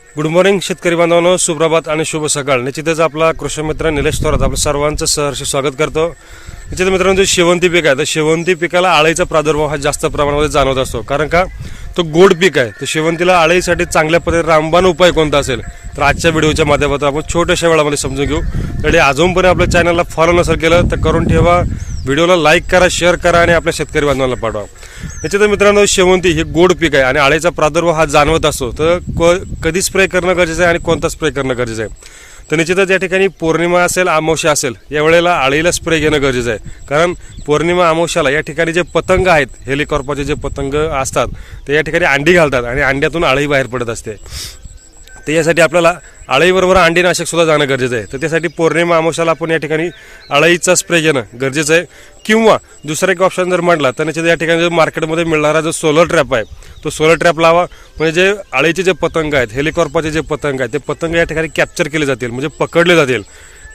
Good morning शेतकरी बांधवांनो. सुप्रभात आणि शुभ सकाळ. निश्चितच आपला कृषी मित्र निलेश थोरात आपलं सर्वांचं सहर्ष स्वागत करतो. निश्चित मित्रांनो जे शेवंती पीक आहे तर शेवंती पिकाला आळीचा प्रादुर्भाव हा जास्त प्रमाणामध्ये जाणवत असतो. कारण का? तो गोड पीक आहे. तर शेवंतीला आळीसाठी चांगल्या पद्धतीने रामबाण उपाय कोणता असेल? तर आजच्या व्हिडिओच्या माध्यमातून आपण छोट्याशा वेळामध्ये समजून घेऊ. तरी अजूनपर्यंत आपल्या चॅनलला फॉलो नसेल केलं तर करून ठेवा. व्हिडिओला लाईक करा शेअर करा आणि आपल्या शेतकरी बांधवांना पाठवा. निश्चितच मित्रांनो शेवंती हे गोड पीक आहे आणि आळीचा प्रादुर्भाव हा जाणवत असतो. तर क- कधी स्प्रे करणं गरजेचं आहे आणि कोणता स्प्रे करणं गरजेचं आहे? तर निश्चितच या ठिकाणी पौर्णिमा असेल अमावस्या असेल या वेळेला आळीला स्प्रे घेणं गरजेचं आहे. कारण पौर्णिमा अमावश्याला या ठिकाणी जे पतंग आहेत हेलिकॉर्पाचे जे पतंग असतात ते या ठिकाणी अंडी घालतात आणि अंड्यातून आळी बाहेर पडत असते. तर यासाठी आपल्याला आळईबरोबर अंडीनाशक सुद्धा जाणं गरजेचं आहे. तर त्यासाठी पौर्णिमा अमावश्याला आपण या ठिकाणी अळईचा स्प्रे घेणं गरजेचं आहे. किंवा दुसरा एक ऑप्शन जर म्हटला तर निश्चित या ठिकाणी जर मार्केटमध्ये मिळणारा जो सोलर ट्रॅप आहे तो सोलर ट्रॅप लावा. म्हणजे जे अळीचे जे पतंग आहेत हेलिकॉर्पाचे जे पतंग आहेत ते पतंग या ठिकाणी कॅप्चर केले जातील म्हणजे पकडले जातील.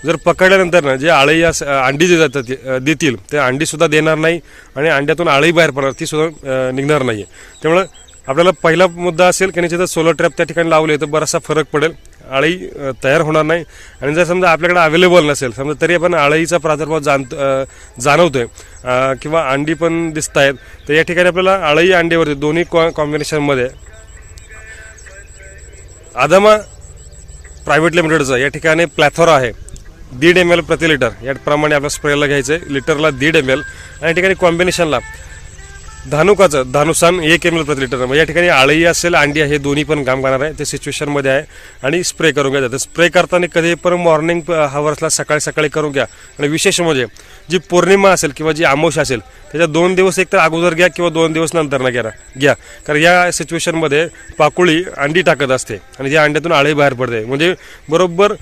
जर पकडल्यानंतर ना जे आळी अस- अंडी जे जातात देतील ते अंडीसुद्धा देणार नाही आणि अंड्यातून आळी बाहेर पडणार तीसुद्धा निघणार नाही त्यामुळं आपल्याला पहिला मुद्दा असेल की निश्चितच सोलर ट्रॅप त्या ठिकाणी लावले तर बराचसा फरक पडेल. आळी तयार होणार नाही. आणि जर समजा आपल्याकडे अवेलेबल नसेल समजा तरी आपण आळीचा प्रादुर्भाव जाण जाणवतोय. किंवा अंडी पण दिसत आहेत तर या ठिकाणी आपल्याला आळी अंडीवरती दोन्ही कॉम्बिनेशनमध्ये आदामा प्रायव्हेट लिमिटेडचं या ठिकाणी प्लॅथोरा आहे. दीड एम एल प्रति लिटर याप्रमाणे आपल्या स्प्रेला घ्यायचं आहे लिटरला दीड एम एल आणि या ठिकाणी कॉम्बिनेशनला धानुकाचं धानुसान एक एम एल प्रति लिटर. म्हणजे या ठिकाणी आळी असेल अंडी हे दोन्ही पण काम करणार आहे. ते सिच्युएशनमध्ये आहे. आणि स्प्रे करून घ्या. जातं स्प्रे करताना कधी पण मॉर्निंग हवर्सला सकाळी सकाळी करून घ्या. आणि विशेष म्हणजे जी पौर्णिमा असेल किंवा जी आमोश असेल त्याच्या दोन दिवस एक तर अगोदर घ्या किंवा दोन दिवस नंतर ना घ्या. घ्या. कारण या सिच्युएशनमध्ये पाकुळी अंडी टाकत असते. आणि त्या अंड्यातून आळी बाहेर पडते. म्हणजे बरोबर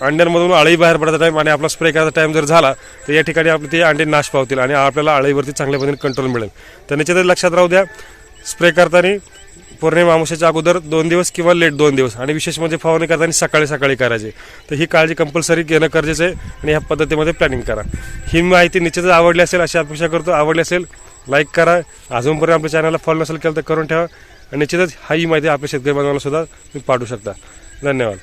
अंड्यांमधून आळी बाहेर पडता टाईम आणि आपला स्प्रे करायचा टाईम जर झाला तर या ठिकाणी आपले ते अंडे नाश पावतील आणि आपल्याला आळीवरती चांगल्या पद्धतीने कंट्रोल मिळेल. तर निश्चितच लक्षात राहू द्या स्प्रे करताना पौर्णिमा अमावस्याच्या अगोदर दोन दिवस किंवा लेट दोन दिवस. आणि विशेष म्हणजे फवारणी करताना सकाळी सकाळी करायची. तर ही काळजी कंपल्सरी घेणं गरजेचं आहे आणि ह्या पद्धतीमध्ये प्लॅनिंग करा. ही माहिती निश्चितच आवडली असेल अशी अपेक्षा करतो. आवडली असेल लाईक करा. अजूनपर्यंत आपल्या चॅनलला फॉलो नसेल केलं तर करून ठेवा. आणि निश्चितच हा ही माहिती आपल्या शेतकरी बांधवांना सुद्धा तुम्ही पाठवू शकता. धन्यवाद.